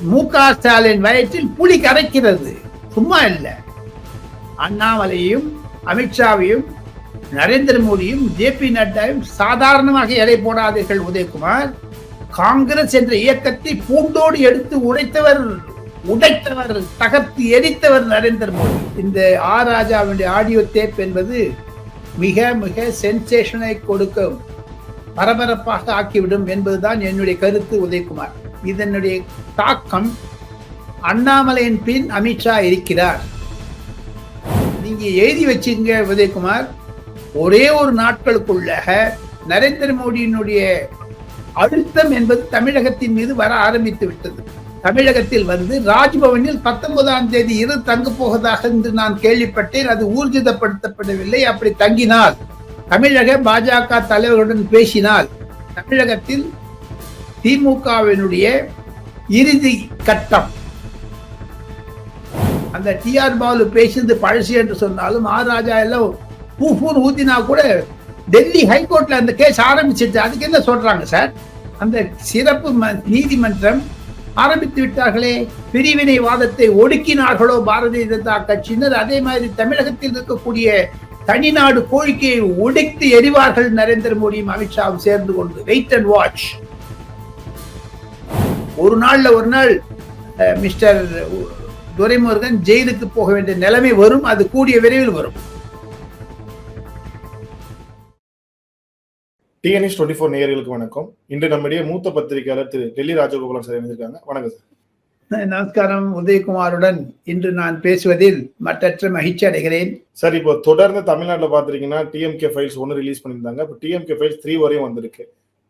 மு க ஸ்டாலின் வயிற்றில் புலி கரைக்கிறது. சும்மா இல்லை. அண்ணாமலையும் அமித்ஷாவையும் நரேந்திர மோடியும் ஜே பி நட்டாவையும் சாதாரணமாக எடை போடாதீர்கள் உதயகுமார். காங்கிரஸ் என்ற இயக்கத்தை பூண்டோடு எடுத்து உடைத்தவர் உடைத்தவர் தகர்த்து எரித்தவர் நரேந்திர மோடி. இந்த ஆ ராஜாவுடைய ஆடியோ டேப் என்பது மிக மிக சென்சேஷனை கொடுக்கும் பரபரப்பாக ஆக்கிவிடும் என்பதுதான் என்னுடைய கருத்து உதயகுமார். இதனுடைய தாக்கம் அண்ணாமலையின் பின் அமித்ஷா இருக்கிறார். நீங்க எழுதி வச்சுங்க உதயகுமார். ஒரே ஒரு நாட்களுக்குள்ளாக நரேந்திர மோடியினுடைய அழுத்தம் என்பது தமிழகத்தின் மீது வர ஆரம்பித்து விட்டது. தமிழகத்தில் வந்து ராஜ்பவனில் பத்தொன்பதாம் தேதி இரு தங்க போவதாக என்று நான் கேள்விப்பட்டேன். அது ஊர்ஜிதப்படுத்தப்படவில்லை. அப்படி தங்கினால் தமிழக பாஜக தலைவர்களுடன் பேசினால் தமிழகத்தில் திமுகவினுடைய இறுதி கட்டம். அந்த டிஆர் பாலு பேசியது பழசு என்று சொன்னாலும் ஆர். ராஜா எல்லாம் பூஃபூர் ஊத்தினா கூட டெல்லி ஹைகோர்ட்ல அந்த கேஸ் ஆரம்பிச்சிட்டு அதுக்கு என்ன சொல்றாங்க சார்? அந்த சிறப்பு ம- நீதிமன்றம் ஆரம்பித்து விட்டார்களே பிரிவினை வாதத்தை ஒடுக்கினார்களோ பாரதிய ஜனதா கட்சியினர். அதே மாதிரி தமிழகத்தில் இருக்கக்கூடிய தனிநாடு கோரிக்கையை ஒடுக்கி எறிவார்கள் நரேந்திர மோடியும் அமித்ஷாவும் சேர்ந்து கொண்டு. வெயிட் அண்ட் வாட்ச் ஒரு நாள்ல ஒரு நாள் மிஸ்டர் துரைமுருகன் ஜெயிலுக்கு போக வேண்டிய நிலைமை வரும் அது கூடிய விரைவில் வரும். டிஎன்எஸ் டுவெண்ட்டி ஃபோர் நேயர்களுக்கு வணக்கம். இன்று நம்முடைய மூத்த பத்திரிகையாளர் திரு டெல்லி ராஜகோபாலன் சார் இணைந்திருக்காங்க. வணக்கம் சார். நமஸ்காரம். உதயகுமாருடன் இன்று நான் பேசுவதில் மற்றற்ற மகிழ்ச்சி அடைகிறேன். சார் இப்போ தொடர்ந்து தமிழ்நாட்டில் பார்த்துருக்கீங்கன்னா டிஎம்கே ஃபைல்ஸ் ஒன்று ரிலீஸ் பண்ணியிருந்தாங்க. இப்போ டிஎம்கே ஃபைல்ஸ் த்ரீ வரையும் வந்திருக்கு.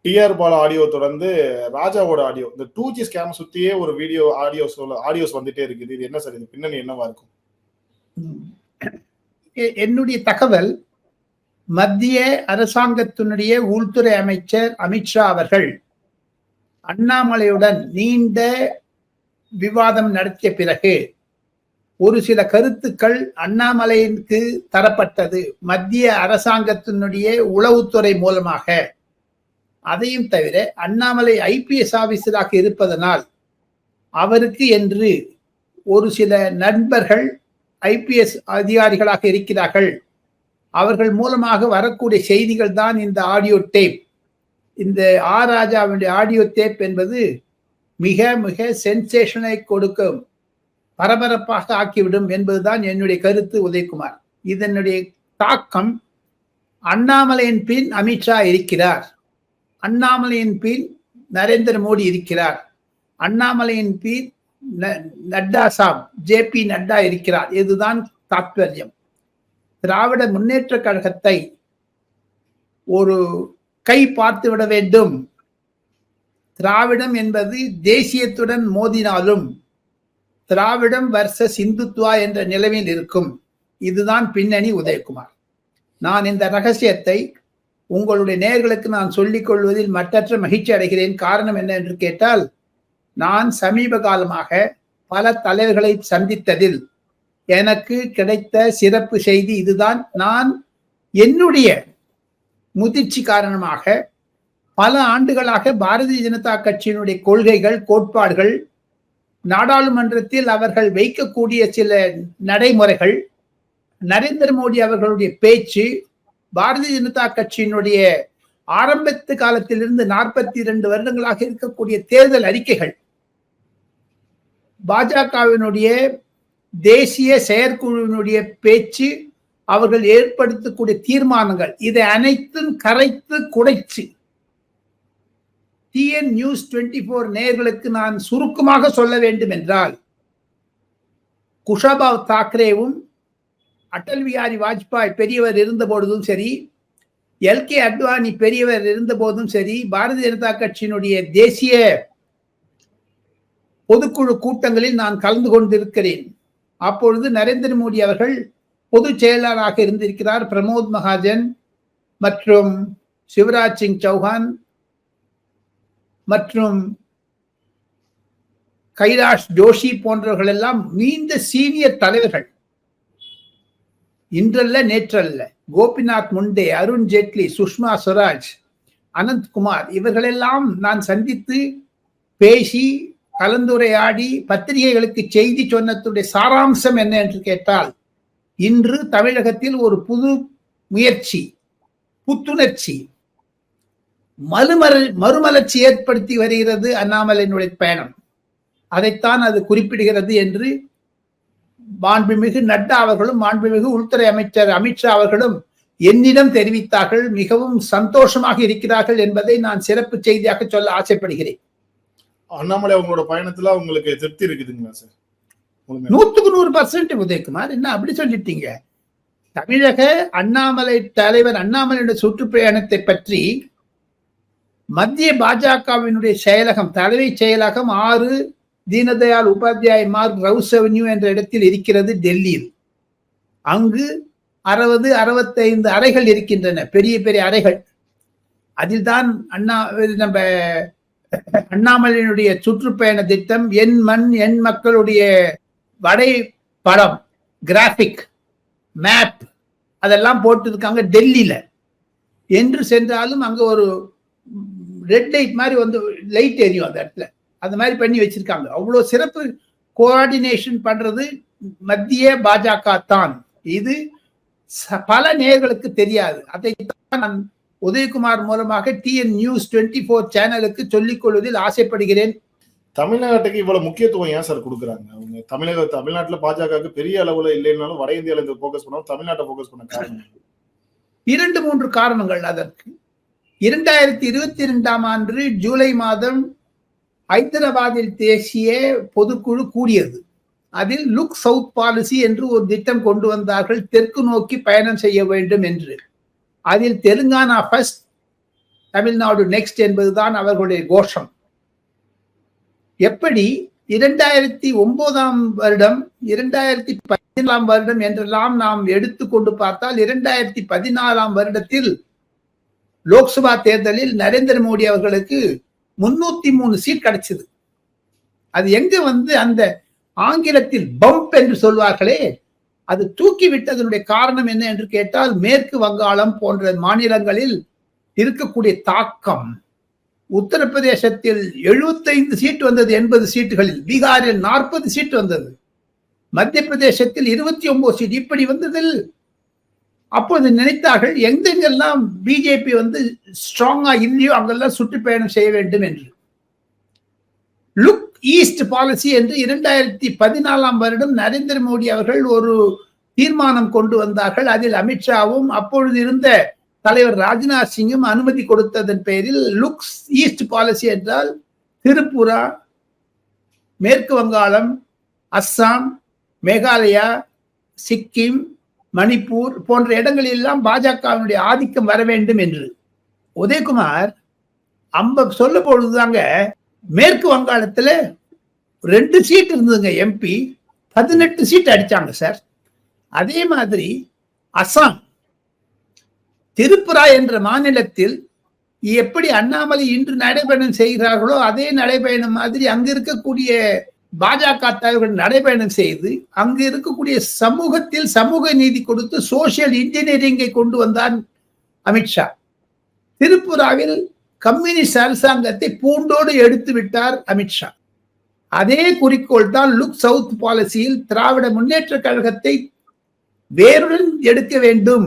டிஆர் பால ஆடியோ தொடர்ந்து ராஜாவோட ஆடியோ இந்த டூ ஜி ஸ்கேம் சுத்தியே ஒரு வீடியோ ஆடியோ ஆடியோஸ் வந்துட்டே இருக்குது. இது என்ன சார்? இது பின்னணி என்னவா இருக்கும்? எ- என்னுடைய தகவல் மத்திய அரசாங்கத்தினுடைய உள்துறை அமைச்சர் அமித்ஷா அவர்கள் அண்ணாமலையுடன் நீண்ட விவாதம் நடத்திய பிறகு ஒரு சில கருத்துக்கள் அண்ணாமலைக்கு தரப்பட்டது. மத்திய அரசாங்கத்தினுடைய உளவுத்துறை மூலமாக அதையும் தவிர அண்ணாமலை ஐபிஎஸ் ஆபீசராக இருப்பதனால் அவருக்கு என்று ஒரு சில நண்பர்கள் ஐபிஎஸ் அதிகாரிகளாக இருக்கிறார்கள். அவர்கள் மூலமாக வரக்கூடிய செய்திகள் தான் இந்த ஆடியோ டேப். இந்த ஆ ராஜாவுடைய ஆடியோ டேப் என்பது மிக மிக சென்சேஷனை கொடுக்கும் பரபரப்பாக ஆக்கிவிடும் என்பதுதான் என்னுடைய கருத்து உதயகுமார். இதனுடைய தாக்கம் அண்ணாமலையின் பின் அமித்ஷா இருக்கிறார். அண்ணாமலையின் பின் நரேந்திர மோடி இருக்கிறார். அண்ணாமலையின் பின் ந- நட்டா சாப் ஜே பி நட்டா இருக்கிறார். இதுதான் தாத்பரியம். திராவிட முன்னேற்ற கழகத்தை ஒரு கை பார்த்து விட வேண்டும். திராவிடம் என்பது தேசியத்துடன் மோதினாலும் திராவிடம் வர்சஸ் இந்துத்வா என்ற நிலவில் இருக்கும். இதுதான் பின்னணி உதயகுமார். நான் இந்த ரகசியத்தை உங்களுடைய நேர்களுக்கு நான் சொல்லிக் கொள்வதில் மற்றற்ற மகிழ்ச்சி அடைகிறேன். காரணம் என்ன என்று கேட்டால் நான் சமீப காலமாக பல தலைவர்களை சந்தித்ததில் எனக்கு கிடைத்த சிறப்பு செய்தி இதுதான். நான் என்னுடைய முதிர்ச்சி காரணமாக பல ஆண்டுகளாக பாரதிய ஜனதா கட்சியினுடைய கொள்கைகள் கோட்பாடுகள் நாடாளுமன்றத்தில் அவர்கள் வைக்கக்கூடிய சில நடைமுறைகள் நரேந்திர மோடி அவர்களுடைய பேச்சு பாரதிய ஜனதா கட்சியினுடைய ஆரம்பத்து காலத்திலிருந்து நாற்பத்தி இரண்டு வருடங்களாக இருக்கக்கூடிய தேர்தல் அறிக்கைகள் பாஜகவினுடைய தேசிய செயற்குழுவினுடைய பேச்சு அவர்கள் ஏற்படுத்தக்கூடிய தீர்மானங்கள் இதை அனைத்தும் கரைத்து குடைச்சு டிஎன் நியூஸ் டுவெண்ட்டி போர் நேயர்களுக்கு நான் சுருக்கமாக சொல்ல வேண்டும் என்றால் குஷாபாவ் தாக்கரேவும் அடல் பிஹாரி வாஜ்பாய் பெரியவர் இருந்த பொழுதும் சரி எல் கே அத்வானி பெரியவர் இருந்த போதும் சரி பாரதிய ஜனதா கட்சியினுடைய தேசிய பொதுக்குழு கூட்டங்களில் நான் கலந்து கொண்டிருக்கிறேன். அப்பொழுது நரேந்திர மோடி அவர்கள் பொதுச் செயலாளராக இருந்திருக்கிறார் பிரமோத் மகாஜன் மற்றும் சிவராஜ் சிங் சௌஹான் மற்றும் கைலாஷ் ஜோஷி போன்றவர்கள் எல்லாம் நீண்ட சீனியர் தலைவர்கள். இன்றல்ல நேற்றல்ல. கோபிநாத் முண்டே அருண் ஜேட்லி சுஷ்மா சுவராஜ் அனந்த் குமார் இவர்களெல்லாம் நான் சந்தித்து பேசி கலந்துரையாடி பத்திரிகைகளுக்கு செய்தி சொன்னதுடைய சாராம்சம் என்ன என்று கேட்டால் இன்று தமிழகத்தில் ஒரு புது முயற்சி புத்துணர்ச்சி மறுமல மறுமலர்ச்சி ஏற்படுத்தி வருகிறது அண்ணாமலையினுடைய பயணம். அதைத்தான் அது குறிப்பிடுகிறது என்று மாண்புமிகு நட்டா அவர்களும் மாண்புமிகு உள்துறை அமைச்சர் அமித்ஷா அவர்களும் என்னிடம் தெரிவித்தார்கள் மிகவும் சந்தோஷமாக இருக்கிறார்கள் என்பதை நான் சிறப்பு செய்தியாக சொல்ல ஆசைப்படுகிறேன். அண்ணாமலை அவங்களோட பயணத்துல உங்களுக்கு திருப்தி இருக்குதுங்களா சார்? நூத்துக்கு நூறு பர்சன்ட் உதயகுமார் என்ன அப்படி சொல்லிட்டீங்க? தமிழக அண்ணாமலை தலைவர் அண்ணாமலையுடைய சுற்றுப்பயணத்தை பற்றி மத்திய பாஜகவினுடைய செயலகம் தலைமை செயலகம் ஆறு தீனதயாள் உபாத்தியாய் மார்க் ரவுஸ் அவென்யூ என்ற இடத்தில் இருக்கிறது டெல்லியில். அங்கு அறுபது அறுபத்தைந்து அறைகள் இருக்கின்றன பெரிய பெரிய அறைகள். அதில் தான் அண்ணா நம்ம அண்ணாமலையினுடைய சுற்றுப்பயண திட்டம் என் மண் என் மக்களுடைய வடை படம் கிராபிக் மேப் அதெல்லாம் போட்டிருக்காங்க டெல்லியில. என்று சென்றாலும் அங்க ஒரு ரெட் லைட் மாதிரி வந்து லைட் எரியும் அந்த இடத்துல. அந்த மாதிரி பண்ணி வச்சிருக்காங்க. அவ்வளவு சிறப்பு கோஆர்டினேஷன் பண்றது மத்திய பாஜக தான். இது பல நேர்களுக்கு தெரியாது. அதை நான் உதயகுமார் மூலமாக டிஎன் நியூஸ் டுவெண்ட்டி ஃபோர் சேனலுக்கு சொல்லிக் கொள்வதில் ஆசைப்படுகிறேன். தமிழ்நாட்டுக்கு இவ்வளவு முக்கியத்துவம் ஏன் சார் கொடுக்குறாங்க? அவங்க தமிழக தமிழ்நாட்டுல பாஜகவுக்கு பெரிய அளவுல இல்லைனாலும் வட இந்தியால இந்த போக்கஸ் பண்ணாலும் தமிழ்நாட்டை போக்கஸ் பண்ண காரணம் இரண்டு மூன்று காரணங்கள் அதற்கு. இரண்டாயிரத்தி இருபத்தி இரண்டாம் ஆண்டு ஜூலை மாதம் ஹைதராபாத்தில் தேசிய பொதுக்குழு கூடியது. அதில் லுக் சவுத் பாலிசி என்று ஒரு திட்டம் கொண்டு வந்தார்கள். தெற்கு நோக்கி பயணம் செய்ய வேண்டும் என்று. அதில் தெலுங்கானா ஃபர்ஸ்ட் தமிழ்நாடு நெக்ஸ்ட் என்பதுதான் அவர்களுடைய கோஷம். எப்படி இரண்டாயிரத்தி ஒன்பதாம் வருடம் இரண்டாயிரத்தி பதினாலாம் வருடம் என்றெல்லாம் நாம் எடுத்துக்கொண்டு பார்த்தால் இரண்டாயிரத்தி பதினாலாம் வருடத்தில் லோக்சபா தேர்தலில் நரேந்திர மோடி அவர்களுக்கு முன்னூத்தி மூணு சீட் கிடைச்சது. அது எங்க வந்து அந்த ஆங்கிலத்தில் பம்ப் என்று சொல்வார்களே அது தூக்கி விட்டதனுடைய காரணம் என்ன என்று கேட்டால் மேற்கு வங்காளம் போன்ற மாநிலங்களில் இருக்கக்கூடிய தாக்கம். உத்தரப்பிரதேசத்தில் 75 சீட் வந்தது எண்பது சீட்டுகளில் பீகாரில் நாற்பது சீட் வந்தது. மத்திய பிரதேசத்தில் இருபத்தி ஒன்பது சீட் இப்படி வந்ததில் அப்போது நினைத்தார்கள் எங்கெங்கெல்லாம் பிஜேபி வந்து ஸ்ட்ராங்கா இல்லையோ அங்கெல்லாம் சுற்றுப்பயணம் செய்ய வேண்டும் என்று. லுக் ஈஸ்ட் பாலிசி என்று இரண்டாயிரத்தி பதினாலாம் வருடம் நரேந்திர மோடி அவர்கள் ஒரு தீர்மானம் கொண்டு வந்தார்கள். அதில் அமித்ஷாவும் அப்பொழுது இருந்த தலைவர் ராஜ்நாத் சிங்கும் அனுமதி கொடுத்ததன் பெயரில் லுக்ஸ் ஈஸ்ட் பாலிசி என்றால் திரிபுரா மேற்கு வங்காளம் அஸ்ஸாம் மேகாலயா சிக்கிம் மணிப்பூர் போன்ற இடங்களெல்லாம் பாஜகவினுடைய ஆதிக்கம் வர வேண்டும் என்று. உதயகுமார் அம்ப சொல்ல பொழுதுதாங்க மேற்கு வங்காளத்துல ரெண்டு சீட் இருந்ததுங்க எம்பி பதினெட்டு சீட் அடிச்சாங்க சார். அதே மாதிரி அசாம் திருப்புரா என்ற மாநிலத்தில் எப்படி அண்ணாமலை இன்று நடைபயணம் செய்கிறார்களோ அதே நடைபயணம் மாதிரி அங்க இருக்கக்கூடிய பாஜக தலைவர்கள் நடைபயணம் செய்து அங்கு இருக்கக்கூடிய சமூகத்தில் சமூக நீதி கொடுத்து சோசியல் இன்ஜினியரிங்கை கொண்டு வந்தார் அமித்ஷா திரிபுராவில் கம்யூனிஸ்ட் அரசாங்கத்தை பூண்டோடு எடுத்து விட்டார் அமித்ஷா அதே குறிக்கோள் தான் லுக் சவுத் பாலிசியில் திராவிட முன்னேற்ற கழகத்தை வேருடன் எடுக்க வேண்டும்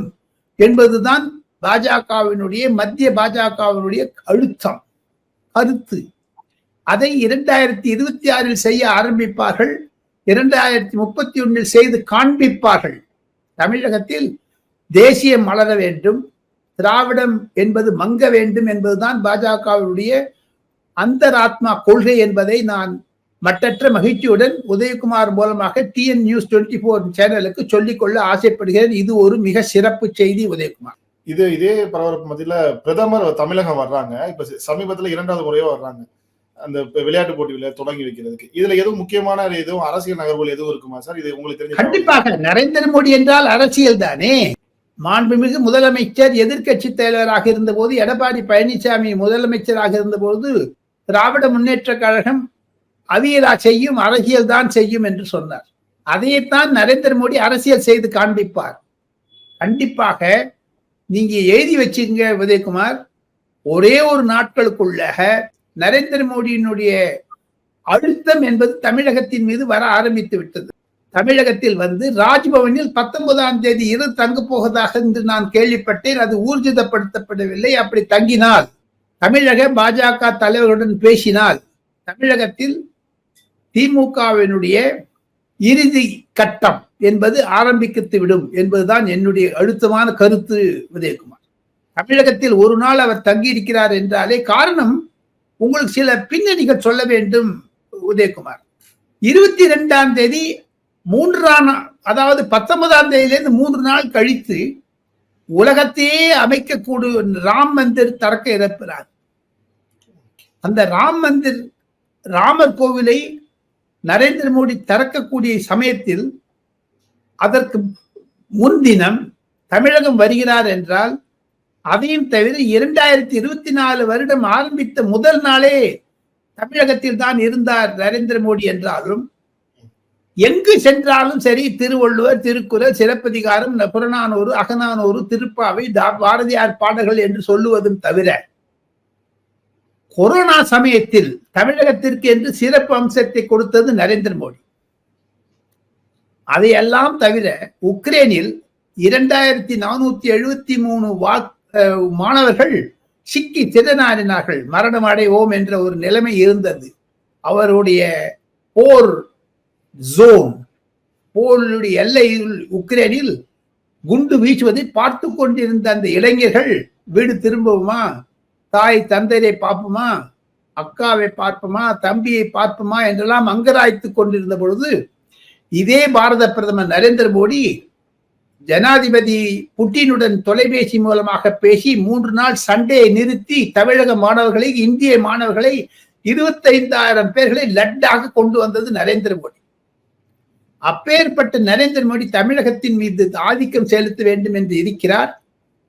என்பதுதான் பாஜகவினுடைய மத்திய பாஜகவினுடைய அழுத்தம் கருத்து. அதை இரண்டாயிரத்தி இருபத்தி ஆறில் செய்ய ஆரம்பிப்பார்கள். இரண்டாயிரத்தி முப்பத்தி ஒன்றில் செய்து காண்பிப்பார்கள். தமிழகத்தில் தேசியம் மலர வேண்டும். திராவிடம் என்பது மங்க வேண்டும் என்பதுதான் பாஜகவினுடைய அந்தராத்மா கொள்கை என்பதை நான் மட்டற்ற மகிழ்ச்சியுடன் உதயகுமார் மூலமாக டிஎன் நியூஸ் டுவெண்ட்டி ஃபோர் சேனலுக்கு சொல்லிக்கொள்ள ஆசைப்படுகிறேன். இது ஒரு மிக சிறப்பு செய்தி உதயகுமார். இது இதே பரபரப்பு மத்தியில பிரதமர் தமிழகம் வர்றாங்க. இப்ப சமீபத்துல இரண்டாவது முறையோ வர்றாங்க. அந்த விளையாட்டு போட்டிகளை தொடங்கி வைக்கிறதுக்கு. இதுல எதுவும் முக்கியமான எதுவும் அரசியல் நகர்வுகள் எதுவும் இருக்குமா சார்? இது உங்களுக்கு தெரிஞ்ச கண்டிப்பாக. நரேந்திர மோடி என்றால் அரசியல் தானே? மாண்புமிகு முதலமைச்சர் எதிர்கட்சி தலைவராக இருந்தபோது எடப்பாடி பழனிசாமி முதலமைச்சராக இருந்தபோது திராவிட முன்னேற்ற கழகம் அவியலா செய்யும் அரசியல் தான் செய்யும் என்று சொன்னார். அதையேத்தான் நரேந்திர மோடி அரசியல் செய்து காண்பிப்பார். கண்டிப்பாக நீங்க எழுதி வச்சுங்க உதயகுமார். ஒரே ஒரு நாட்களுக்குள்ள நரேந்திர மோடியினுடைய அழுத்தம் என்பது தமிழகத்தின் மீது வர ஆரம்பித்து விட்டது. தமிழகத்தில் வந்து ராஜ்பவனில் பத்தொன்பதாம் தேதி இரு தங்க போவதாக என்று நான் கேள்விப்பட்டேன். அது ஊர்ஜிதப்படுத்தப்படவில்லை. அப்படி தங்கினால் தமிழக பாஜக தலைவர்களுடன் பேசினால் தமிழகத்தில் திமுகவினுடைய இறுதி கட்டம் என்பது ஆரம்பித்து விடும் என்பதுதான் என்னுடைய அழுத்தமான கருத்து உதயகுமார். தமிழகத்தில் ஒரு நாள் அவர் தங்கி இருக்கிறார் என்றாலே காரணம் உங்களுக்கு சில பின்னணிகள் சொல்ல வேண்டும் உதயகுமார். இருபத்தி ரெண்டாம் தேதி மூன்றாம் அதாவது பத்தொன்பதாம் தேதியிலிருந்து மூன்று நாள் கழித்து உலகத்தையே அமைக்கக்கூடிய ராம் மந்திர் தரக்க இருக்கிறார் அந்த ராம் மந்திர் ராமர் கோவிலை நரேந்திர மோடி திறக்கக்கூடிய சமயத்தில் அதற்கு முன்தினம் தமிழகம் வருகிறார் என்றால் அதையும் தவிர இரண்டாயிரத்தி இருபத்தி நாலு வருடம் ஆரம்பித்த முதல் நாளே தமிழகத்தில் தான் இருந்தார் நரேந்திர மோடி என்றாலும் எங்கு சென்றாலும் சரி திருவள்ளுவர் திருக்குறள் சிறப்பதிகாரம் புறநானூறு அகநானூறு திருப்பாவை தா- பாரதியார் பாடல்கள் என்று சொல்லுவதும் தவிர கொரோனா சமயத்தில் தமிழகத்திற்கு என்று சிறப்பு அம்சத்தை கொடுத்தது நரேந்திர மோடி. அதையெல்லாம் தவிர உக்ரைனில் இரண்டாயிரத்தி நானூத்தி எழுபத்தி மூணு வாக்கு மாணவர்கள் சிக்கி திறனாடினார்கள் மரணம் அடைவோம் என்ற ஒரு நிலைமை இருந்தது. அவருடைய போர் ஜோன் போருடைய எல்லையில் உக்ரைனில் குண்டு வீசுவதை பார்த்து கொண்டிருந்த அந்த இளைஞர்கள் வீடு திரும்புவோமா? தாய் தந்தையை பார்ப்போமா? அக்காவை பார்ப்போமா? தம்பியை பார்ப்போமா? என்றெல்லாம் அங்கராய்த்து கொண்டிருந்த பொழுது இதே பாரத பிரதமர் நரேந்திர மோடி ஜனாதிபதி புட்டினுடன் தொலைபேசி மூலமாக பேசி மூன்று நாள் சண்டையை நிறுத்தி தமிழக மாணவர்களை இந்திய மாணவர்களை இருபத்தைந்தாயிரம் பேர்களை லட்டாக கொண்டு வந்தது நரேந்திர மோடி. அப்பேற்பட்ட நரேந்திர மோடி தமிழகத்தின் மீது ஆதிக்கம் செலுத்த வேண்டும் என்று இருக்கிறார்.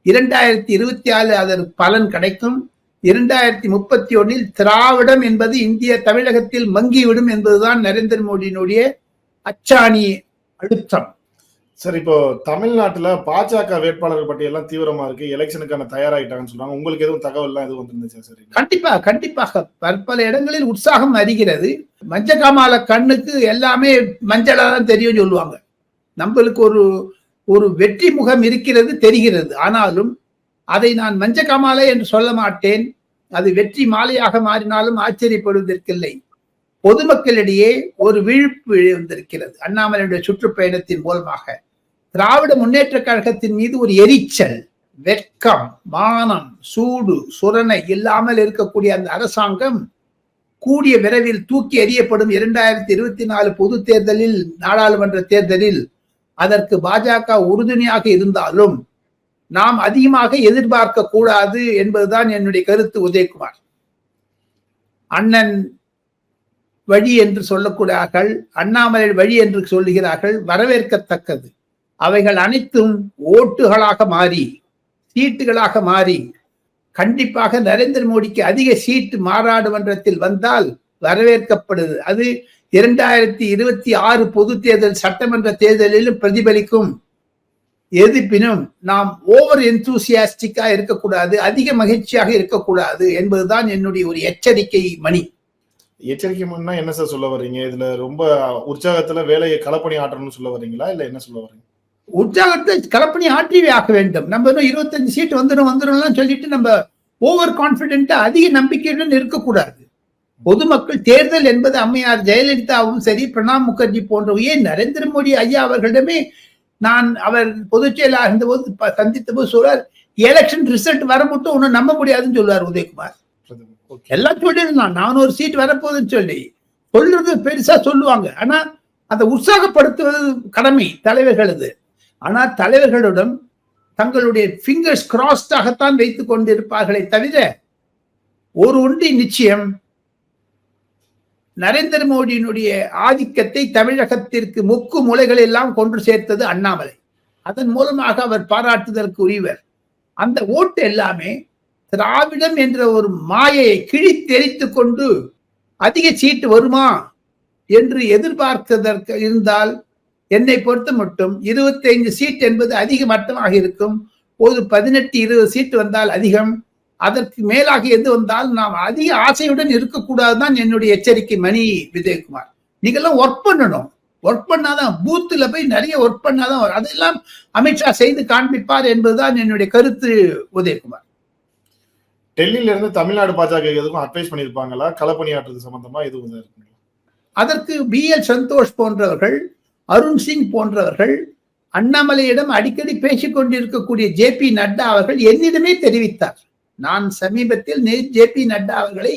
இரண்டாயிரத்தி இருபத்தி ஆறு அதற்கு பலன் கிடைக்கும். இரண்டாயிரத்தி முப்பத்தி ஒன்னில் திராவிடம் என்பது இந்திய தமிழகத்தில் மங்கிவிடும் என்பதுதான் நரேந்திர மோடியினுடைய அச்சாணி அழுத்தம். சார் இப்போ தமிழ்நாட்டுல பாஜக வேட்பாளர்கள் பட்டியெல்லாம் தீவிரமா இருக்கு. எலெக்ஷனுக்கான தயாராகிட்டாங்கன்னு சொல்றாங்க. உங்களுக்கு எதுவும் தகவல்லாம் எதுவும் வந்துருந்துச்சா சார் கண்டிப்பா கண்டிப்பாக. பற்பல இடங்களில் உற்சாகம் அறிகிறது மஞ்ச காமால கண்ணுக்கு எல்லாமே மஞ்சளா தான் தெரியும் சொல்லுவாங்க. நம்மளுக்கு ஒரு ஒரு வெற்றி முகம் இருக்கிறது தெரிகிறது. ஆனாலும் அதை நான் மஞ்ச காமாலை என்று சொல்ல மாட்டேன். அது வெற்றி மாலையாக மாறினாலும் ஆச்சரியப்படுவதற்கில்லை. பொதுமக்களிடையே ஒரு விழிப்பு எழுந்திருக்கிறது. அண்ணாமலையுடைய சுற்றுப்பயணத்தின் மூலமாக. திராவிட முன்னேற்ற கழகத்தின் மீது ஒரு எரிச்சல் வெட்கம் மானம் சூடு சுரணை இல்லாமல் இருக்கக்கூடிய அந்த அரசாங்கம் கூடிய விரைவில் தூக்கி எறியப்படும் இரண்டாயிரத்தி இருபத்தி நாலு பொது தேர்தலில் நாடாளுமன்ற தேர்தலில் அதற்கு பாஜக உறுதுணையாக இருந்தாலும் நாம் அதிகமாக எதிர்பார்க்க கூடாது என்பதுதான் என்னுடைய கருத்து உதயகுமார். அண்ணன் வழி என்று சொல்லக்கூடார்கள் அண்ணாமலை வழி என்று சொல்லுகிறார்கள் வரவேற்கத்தக்கது. அவைகள் அனைத்தும் ஓட்டுகளாக மாறி சீட்டுகளாக மாறி கண்டிப்பாக நரேந்திர மோடிக்கு அதிக சீட்டு மாநாடுமன்றத்தில் வந்தால் வரவேற்கப்படுது. அது இரண்டாயிரத்தி இருபத்தி ஆறு பொது தேர்தல் சட்டமன்ற தேர்தலிலும் பிரதிபலிக்கும். எதிர்ப்பினும் நாம் ஓவர் எந்தூசியாஸ்டிக்கா இருக்கக்கூடாது அதிக மகிழ்ச்சியாக இருக்கக்கூடாது என்பதுதான் என்னுடைய ஒரு எச்சரிக்கை மணி. எச்சரிக்கை பண்ணா என்ன சார் சொல்ல வர்றீங்க? இதுல ரொம்ப உற்சாகத்துல வேலையை களப்பணி ஆற்றணும்னு சொல்ல வர்றீங்களா? இல்ல என்ன சொல்ல வர்றீங்க? உற்சாகத்தை கலப்பணி ஆற்றி ஆக்க வேண்டும். நம்ம இன்னும் இருபத்தஞ்சு சீட் வந்துடும் வந்துடும்லாம் சொல்லிட்டு நம்ம ஓவர் கான்பிடென்ட்டா அதிக நம்பிக்கையுடன் இருக்கக்கூடாது. பொதுமக்கள் தேர்தல் என்பது அம்மையார் ஜெயலலிதாவும் சரி பிரணாப் முகர்ஜி போன்ற ஏன் நரேந்திர மோடி ஐயா அவர்களிடமே நான் அவர் பொதுச் செயலாக இருந்தபோது சந்தித்த போது சொல்றார் எலெக்ஷன் ரிசல்ட் வர மட்டும் ஒன்னும் நம்ப முடியாதுன்னு சொல்லுவார் உதயகுமார். எல்லாம் சொல்லியிருந்தான் ஒரு சீட் வரப்போகுதுன்னு சொல்லி. சொல்றது பெருசா சொல்லுவாங்க. ஆனா அதை உற்சாகப்படுத்துவது கடமை தலைவர்களது. ஆனா தலைவர்களிடம் தங்களுடைய ஃபிங்கர்ஸ் கிராஸ்டாகத்தான் வைத்துக் கொண்டிருப்பார்களே தவிர ஒரு ஒன்றி நிச்சயம் நரேந்திர மோடியினுடைய ஆதிக்கத்தை தமிழகத்திற்கு முக்கு முலைகள் எல்லாம் கொண்டு சேர்த்தது அண்ணாமலை. அதன் மூலமாக அவர் பாராட்டுதற்கு உரியவர். அந்த ஓட்டு எல்லாமே திராவிடம் என்ற ஒரு மாயையை கிழித்தெறித்து கொண்டு அதிக சீட்டு வருமா என்று எதிர்பார்த்ததற்கு இருந்தால் என்னை பொறுத்த மட்டும் இருபத்தைந்து சீட் என்பது அதிக மட்டமாக இருக்கும். ஒரு பதினெட்டு இருபது சீட்டு வந்தால் அதிகம். அதற்கு மேலாக எது வந்தாலும் நாம் அதிக ஆசையுடன் இருக்கக்கூடாதுதான் என்னுடைய எச்சரிக்கை மணி விஜயகுமார். நீங்கெல்லாம் ஒர்க் பண்ணணும். ஒர்க் பண்ணாதான் பூத்துல போய் நிறைய ஒர்க் பண்ணாதான் அதெல்லாம் அமித்ஷா செய்து காண்பிப்பார் என்பதுதான் என்னுடைய கருத்து உதயகுமார். டெல்லியில இருந்து தமிழ்நாடு பாஜக எதுக்கும் அட்வைஸ் பண்ணிருப்பாங்களா களப்பணியாற்றுறது சம்பந்தமா எதுவும் இருக்குங்களா அதற்கு பி எல் சந்தோஷ் போன்றவர்கள் அருண் சிங் போன்றவர்கள் அண்ணாமலையிடம் அடிக்கடி பேசிக் கொண்டிருக்கக்கூடிய ஜே பி நட்டா அவர்கள் என்னிடமே தெரிவித்தார். நான் சமீபத்தில் ஜே பி நட்டா அவர்களை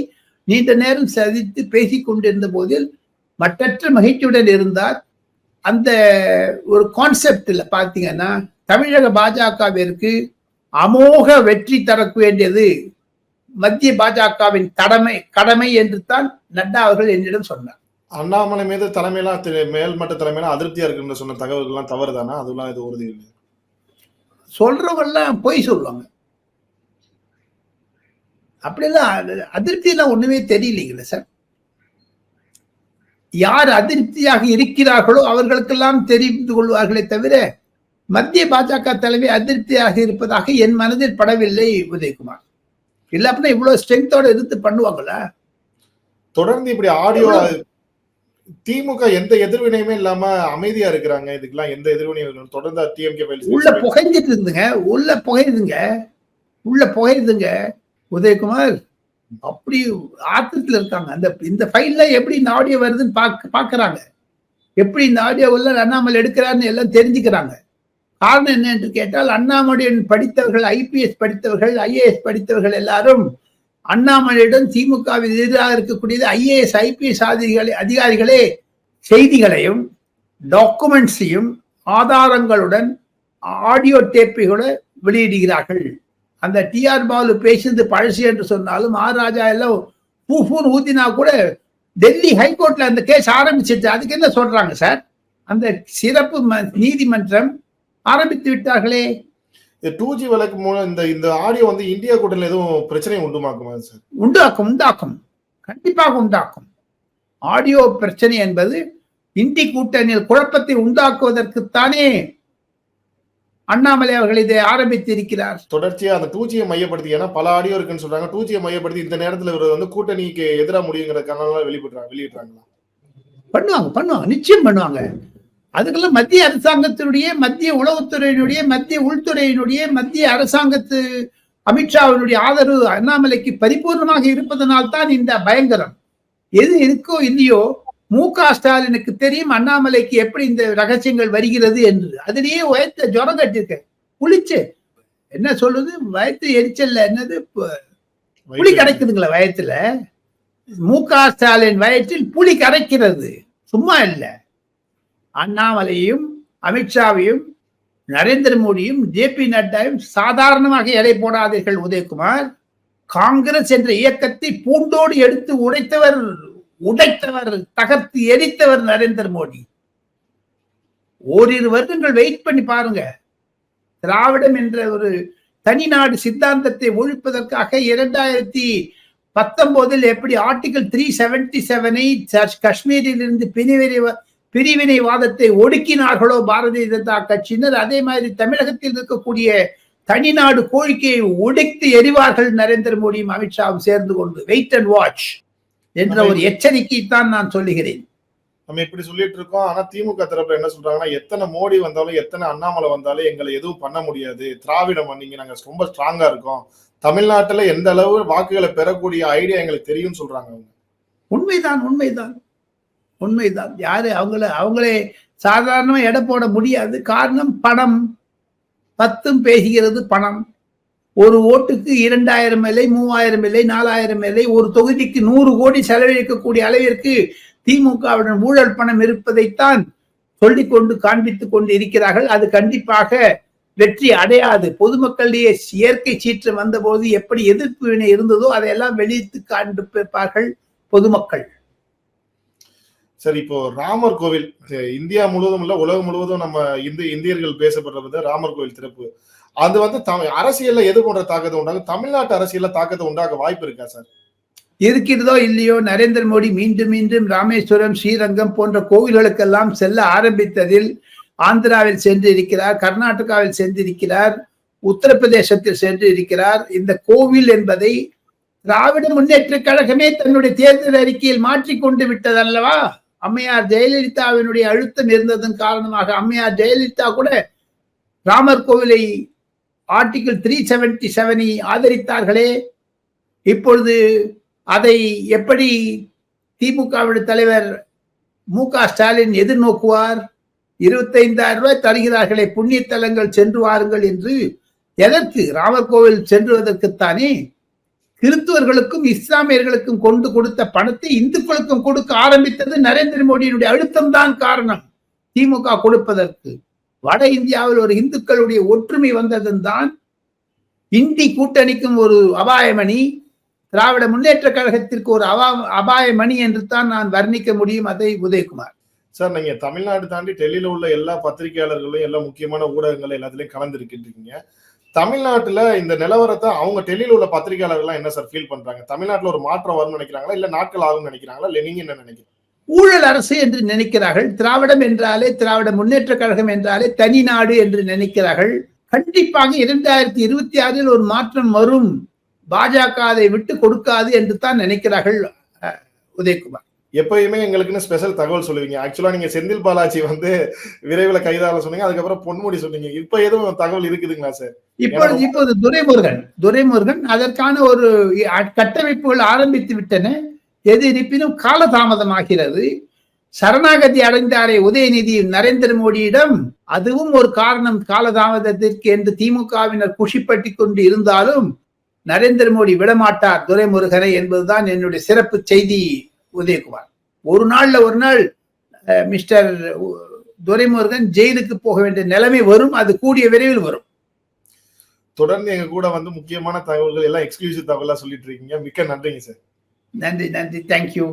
நீண்ட நேரம் சந்தித்து பேசிக் கொண்டிருந்த போதில் மற்றற்ற மகிழ்ச்சியுடன் இருந்தார். அந்த ஒரு கான்செப்டில் பார்த்தீங்கன்னா தமிழக பாஜகவிற்கு அமோக வெற்றி தரக்க வேண்டியது மத்திய பாஜகவின் கடமை கடமை என்று தான் நட்டா அவர்கள் என்னிடம் சொன்னார். அண்ணாமலை மீது தலைமையெல்லாம் மேல்மட்ட தலைமையெல்லாம் அதிருப்தியா இருக்குன்னு சொன்ன தகவல்கள்லாம் தவறு தானா அதெல்லாம் இது உறுதி இல்லை சொல்றவங்கெல்லாம் பொய் சொல்லுவாங்க. அப்படிலாம் அது- அதிருப்தியெல்லாம் ஒண்ணுமே தெரியலீங்களே சார். யார் அதிருப்தியாக இருக்கிறார்களோ அவர்களுக்கெல்லாம் தெரிந்து கொள்வார்களே தவிர மத்திய பாஜக தலைமை அதிருப்தியாக இருப்பதாக என் மனதில் படவில்லை உதயகுமார். இல்ல அப்படின்னா இவ்வளவு ஸ்ட்ரென்த்தோட இருந்து பண்ணுவாங்களா தொடர்ந்து இப்படி ஆடியோ திமுக எந்த எதிர்வினையுமே இல்லாம அமைதியா இருக்கிறாங்க. இதுக்கெல்லாம் எந்த எதிர்வினையும். தொடர்ந்து டிஎம்கே உள்ள புகைஞ்சிட்டு இருந்துங்க. உள்ள புகையுதுங்க. உள்ள புகையுதுங்க. உதயகுமார் அப்படி ஆத்திரத்துல இருக்காங்க. அந்த இந்த ஃபைல்ல எப்படி இந்த ஆடியோ வருதுன்னு பாக்க பாக்குறாங்க. எப்படி இந்த ஆடியோ உள்ள அண்ணாமலை எடுக்கிறாருன்னு எல்லாம் தெரிஞ்சுக்கிறாங்க. காரணம் என்ன என்று கேட்டால் அண்ணாமலையுடன் படித்தவர்கள் ஐபிஎஸ் படித்தவர்கள் ஐஏஎஸ் படித்தவர்கள் எல்லாரும் அண்ணாமலையுடன் திமுகவில் எதிராக இருக்கக்கூடியது ஐஏஎஸ் ஐபிஎஸ் அதிகாரி அதிகாரிகளே செய்திகளையும் டாக்குமெண்ட்ஸையும் ஆதாரங்களுடன் ஆடியோ டேப்பையோட வெளியிடுகிறார்கள். அந்த டிஆர் பாலு பேசுறது பழசு என்று சொன்னாலும் ஆர் ராஜா எல்லாம் பூ ஊத்தினா கூட டெல்லி ஹைகோர்ட்ல அந்த கேஸ் ஆரம்பிச்சிருச்சு. அதுக்கு என்ன சொல்றாங்க சார்? அந்த சிறப்பு ம- நீதிமன்றம் ஆரம்பித்து விட்டார்களே. இந்த டூ ஜி வழக்கு மூலம் இந்த இந்த ஆடியோ வந்து இந்தியா கூட்டணியில் எதுவும் பிரச்சனையை உண்டுமாக்குமா சார் உண்டாக்கும் உண்டாக்கும். கண்டிப்பாக உண்டாக்கும். ஆடியோ பிரச்சனை என்பது இந்தி கூட்டணியில் குழப்பத்தை உண்டாக்குவதற்குத்தானே அண்ணாமலை அவர்கள் இதை ஆரம்பித்து இருக்கிறார். தொடர்ச்சியா அந்த டூ ஜியை மையப்படுத்தி ஏன்னா பல ஆடியோ இருக்குன்னு சொல்றாங்க. டூ ஜியை மையப்படுத்தி இந்த நேரத்துல இவர் வந்து கூட்டணிக்கு எதிராக முடியுங்கிறதுக்கான வெளியிடுறாங்க வெளியிடுறாங்களா? பண்ணுவாங்க பண்ணுவாங்க. நிச்சயம் பண்ணுவாங்க. அதுக்கெல்லாம் மத்திய அரசாங்கத்தினுடைய மத்திய உளவுத்துறையினுடைய மத்திய உள்துறையினுடைய மத்திய அரசாங்கத்து அமித்ஷாவினுடைய ஆதரவு அண்ணாமலைக்கு பரிபூர்ணமாக இருப்பதனால் தான் இந்த பயங்கரம். எது இருக்கோ இல்லையோ மு க ஸ்டாலினுக்கு தெரியும் அண்ணாமலைக்கு எப்படி இந்த ரகசியங்கள் வருகிறது என்று. அதிலேயே வயத்த ஜுரம் கட்டிருக்க குளிச்சு. என்ன சொல்லுது? வயத்து எரிச்சல்ல என்னது? ப- புளி கரைக்குதுங்களா வயத்துல? மு க ஸ்டாலின் வயற்றில் புலி கரைக்கிறது. சும்மா இல்ல. அண்ணாமலையும் அமித்ஷாவையும் நரேந்திர மோடியும் ஜே பி நட்டாவையும் சாதாரணமாக எடை போடாதீர்கள் உதயகுமார். காங்கிரஸ் என்ற இயக்கத்தை பூண்டோடு எடுத்து உடைத்தவர் உடைத்தவர் தகர்த்து எரித்தவர் நரேந்திர மோடி. ஓரிரு வருடங்கள் வெயிட் பண்ணி பாருங்க. திராவிடம் என்ற ஒரு தனிநாடு சித்தாந்தத்தை ஒழிப்பதற்காக இரண்டாயிரத்தி பத்தொன்பதில் எப்படி ஆர்டிகல் த்ரீ செவன்டி செவனை காஷ்மீரில் இருந்து பிரிவினை பிரிவினைவாதத்தை ஒடுக்கினார்களோ பாரதிய ஜனதா கட்சியினர்? அதே மாதிரி தமிழகத்தில் இருக்கக்கூடிய தனிநாடு கோரிக்கையை ஒடுக்கி எறிவார்கள் நரேந்திர மோடியும் அமித்ஷாவும் சேர்ந்து கொண்டு. வெயிட் அண்ட் வாட்ச் என்ற ஒரு எச்சரிக்கை தான் நான் சொல்லுகிறேன். நம்ம இப்படி சொல்லிட்டு இருக்கோம். ஆனா திமுக தரப்புல என்ன சொல்றாங்கன்னா எத்தனை மோடி வந்தாலும் எத்தனை அண்ணாமலை வந்தாலும் எங்களை எதுவும் பண்ண முடியாது. திராவிடம் நீங்க நாங்க ரொம்ப ஸ்ட்ராங்கா இருக்கோம். தமிழ்நாட்டுல எந்த அளவு வாக்குகளை பெறக்கூடிய ஐடியா எங்களுக்கு தெரியும் சொல்றாங்க அவங்க. உண்மைதான் உண்மைதான். உண்மைதான். யாரு? அவங்கள அவங்களே சாதாரணமா எடை போட முடியாது. காரணம் பணம். பத்தும் பேசுகிறது பணம். ஒரு ஓட்டுக்கு இரண்டாயிரம் இல்லை மூவாயிரம் இல்லை நாலாயிரம் இல்லை ஒரு தொகுதிக்கு நூறு கோடி செலவழிக்கக்கூடிய அளவிற்கு திமுகவுடன் ஊழல் பணம் இருப்பதைத்தான் சொல்லிக்கொண்டு காண்பித்துக் கொண்டு இருக்கிறார்கள். அது கண்டிப்பாக வெற்றி அடையாது. பொதுமக்களிடையே இயற்கை சீற்றம் வந்தபோது எப்படி எதிர்ப்பு வினை இருந்ததோ அதையெல்லாம் வெளியிட்டு காண்பிப்பார்கள் பொதுமக்கள். சரி இப்போ ராமர் கோவில் இந்தியா முழுவதும் இல்ல உலகம் முழுவதும் நம்ம இந்து இந்தியர்கள் பேசப்படுறது ராமர் கோவில் திறப்பு. அது வந்து அரசியல்ல எது போன்ற தாக்கத்தை உண்டாகும்? தமிழ்நாட்டு அரசியல்ல தாக்கத்தை உண்டாக்க வாய்ப்பு இருக்கா சார்? இருக்கிறதோ இல்லையோ நரேந்திர மோடி மீண்டும் மீண்டும் ராமேஸ்வரம் ஸ்ரீரங்கம் போன்ற கோவில்களுக்கெல்லாம் செல்ல ஆரம்பித்ததில் ஆந்திராவில் சென்று இருக்கிறார் கர்நாடகாவில் சென்றிருக்கிறார் உத்தரப்பிரதேசத்தில் சென்று இருக்கிறார். இந்த கோவில் என்பதை திராவிட முன்னேற்ற கழகமே தன்னுடைய தேர்தல் அறிக்கையில் மாற்றிக்கொண்டு விட்டதல்லவா? அம்மையார் ஜெயலலிதாவினுடைய அழுத்தம் இருந்ததன் காரணமாக அம்மையார் ஜெயலலிதா கூட ராமர் கோவிலை ஆர்டிகிள் த்ரீ செவன்டி செவனை ஆதரித்தார்களே. இப்பொழுது அதை எப்படி திமுகவுடைய தலைவர் மு க ஸ்டாலின் எதிர்நோக்குவார்? இருபத்தைந்தாயிரம் ரூபாய் தருகிறார்களே புண்ணிய தலங்கள் சென்று வாருங்கள் என்று எதற்கு? ராமர் கோவில் சென்றுவதற்குத்தானே? கிறிஸ்துவர்களுக்கும் இஸ்லாமியர்களுக்கும் கொண்டு கொடுத்த பணத்தை இந்துக்களுக்கும் கொடுக்க ஆரம்பித்தது நரேந்திர மோடியினுடைய அழுத்தம் தான் காரணம். திமுக கொடுப்பதற்கு. வட இந்தியாவில் ஒரு இந்துக்களுடைய ஒற்றுமை வந்ததும் தான் இந்தி கூட்டணிக்கும் ஒரு அபாயமணி திராவிட முன்னேற்ற கழகத்திற்கு ஒரு அவா அபாயமணி என்று தான் நான் வர்ணிக்க முடியும் அதை உதயகுமார். சார் நீங்க தமிழ்நாடு தாண்டி டெல்லியில உள்ள எல்லா பத்திரிகையாளர்களும் எல்லா முக்கியமான ஊடகங்கள் எல்லாத்துலயும் கலந்துருக்கிட்டு தமிழ்நாட்டுல இந்த நிலவரத்தை அவங்க டெல்லியில உள்ள பத்திரிகையாளர்கள் என்ன சார் ஃபீல் பண்றாங்க? தமிழ்நாட்டுல ஒரு மாற்றம் வரும்னு நினைக்கிறாங்களா? இல்ல நாட்கள் ஆகும்னு நினைக்கிறாங்களா? இல்ல நீங்க என்ன நினைக்கிறீங்க? ஊழல் அரசு என்று நினைக்கிறார்கள். திராவிடம் என்றாலே திராவிட முன்னேற்ற கழகம் என்றாலே தனி நாடு என்று நினைக்கிறார்கள். கண்டிப்பாக இரண்டாயிரத்தி இருபத்தி ஆறில் ஒரு மாற்றம் வரும். பாஜக அதை விட்டு கொடுக்காது என்று தான் நினைக்கிறார்கள் அஹ், உதயகுமார். எப்பயுமே எங்களுக்குன்னு ஸ்பெஷல் தகவல் சொல்லுவீங்க. ஆக்சுவலா நீங்க செந்தில் பாலாஜி வந்து விரைவில் கைதால சொன்னீங்க அதுக்கப்புறம் பொன்முடி சொன்னீங்க. இப்ப எதுவும் தகவல் இருக்குதுங்களா சார் இப்பொழுது இப்போது துரைமுருகன் துரைமுருகன் அதற்கான ஒரு கட்டமைப்புகள் ஆரம்பித்து விட்டன. எது இருப்பினும் காலதாமதமாகிறது. சரணாகதி அடைந்தாரே உதயநிதி நரேந்திர மோடியிடம். அதுவும் ஒரு காரணம் காலதாமதத்திற்கு என்று திமுகவினர் குஷிப்பட்டு கொண்டு இருந்தாலும் நரேந்திர மோடி விடமாட்டார் துரைமுருகனை என்பதுதான் என்னுடைய சிறப்பு செய்தி. உதயகுமார். ஒரு நாள்ல ஒரு நாள் மிஸ்டர் துரைமுருகன் ஜெயிலுக்கு போக வேண்டிய நிலைமை வரும் அது கூடிய விரைவில் வரும். தொடர்ந்து எங்க கூட வந்து முக்கியமான தகவல்கள் எல்லாம் எக்ஸ்க்ளூசிவ் தகவலா சொல்லிட்டு இருக்கீங்க. மிக்க நன்றிங்க சார் நன்றி நன்றி. தேங்க்யூ